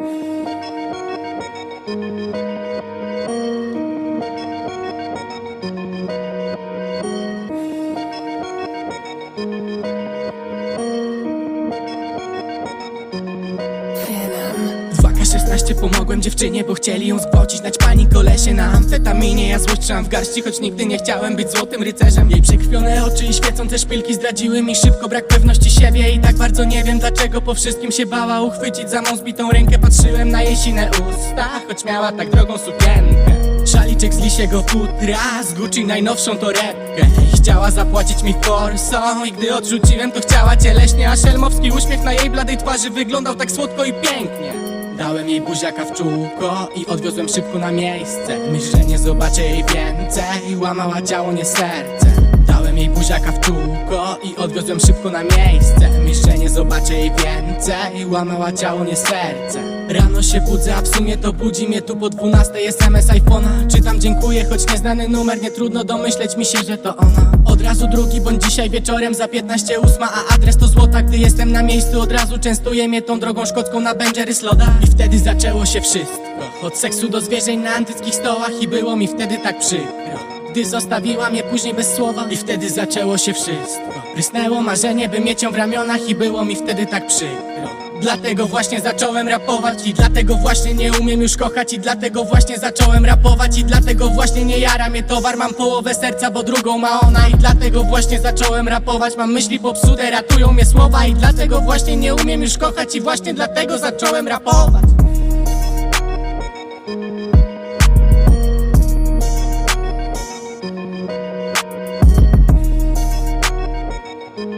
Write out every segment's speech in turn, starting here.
thank you K16 pomogłem dziewczynie, bo chcieli ją zgwałcić Naćpani kolesie na amfetaminie. Ja złość trzymam w garści, choć nigdy nie chciałem być złotym rycerzem. Jej przekrwione oczy i świecące szpilki zdradziły mi szybko brak pewności siebie. I tak bardzo nie wiem dlaczego po wszystkim się bała uchwycić za mą zbitą rękę. Patrzyłem na jej sine usta, choć miała tak drogą sukienkę. Szaliczek z lisiego futra, z Gucci najnowszą torebkę. Chciała zapłacić mi forsą i gdy odrzuciłem to chciała cieleśnie. A szelmowski uśmiech na jej bladej twarzy wyglądał tak słodko i pięknie Dałem jej buziaka w czółko i odwiozłem szybko na miejsce. Myśl, że nie zobaczę jej więcej. Łamała ciało, nie serce Buziaka w czółko i odwiozłem szybko na miejsce. Że nie zobaczę jej więcej. Łamała ciało, nie serce. Rano się budzę, a w sumie to budzi mnie tu po 12 SMS iPhone'a. Czytam dziękuję, choć nieznany numer Nie trudno domyśleć mi się, że to ona. Od razu drugi, bądź dzisiaj wieczorem za 15 ósma A adres to złota, gdy jestem na miejscu Od razu częstuje mnie tą drogą szkocką na Benjery Sloda. I wtedy zaczęło się wszystko. Od seksu do zwierzeń na antyckich stołach I było mi wtedy tak przykro gdy zostawiła mnie później bez słowa. I wtedy zaczęło się wszystko. Prysnęło marzenie, by mieć ją w ramionach I było mi wtedy tak przykro. Dlatego właśnie zacząłem rapować I dlatego właśnie nie umiem już kochać I dlatego właśnie zacząłem rapować I dlatego właśnie nie jara mnie towar. Mam połowę serca, bo drugą ma ona I dlatego właśnie zacząłem rapować. Mam myśli popsute, ratują mnie słowa I dlatego właśnie nie umiem już kochać I właśnie dlatego zacząłem rapować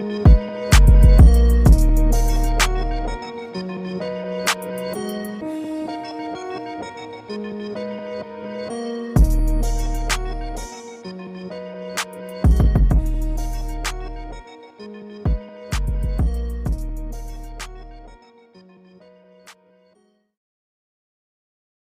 you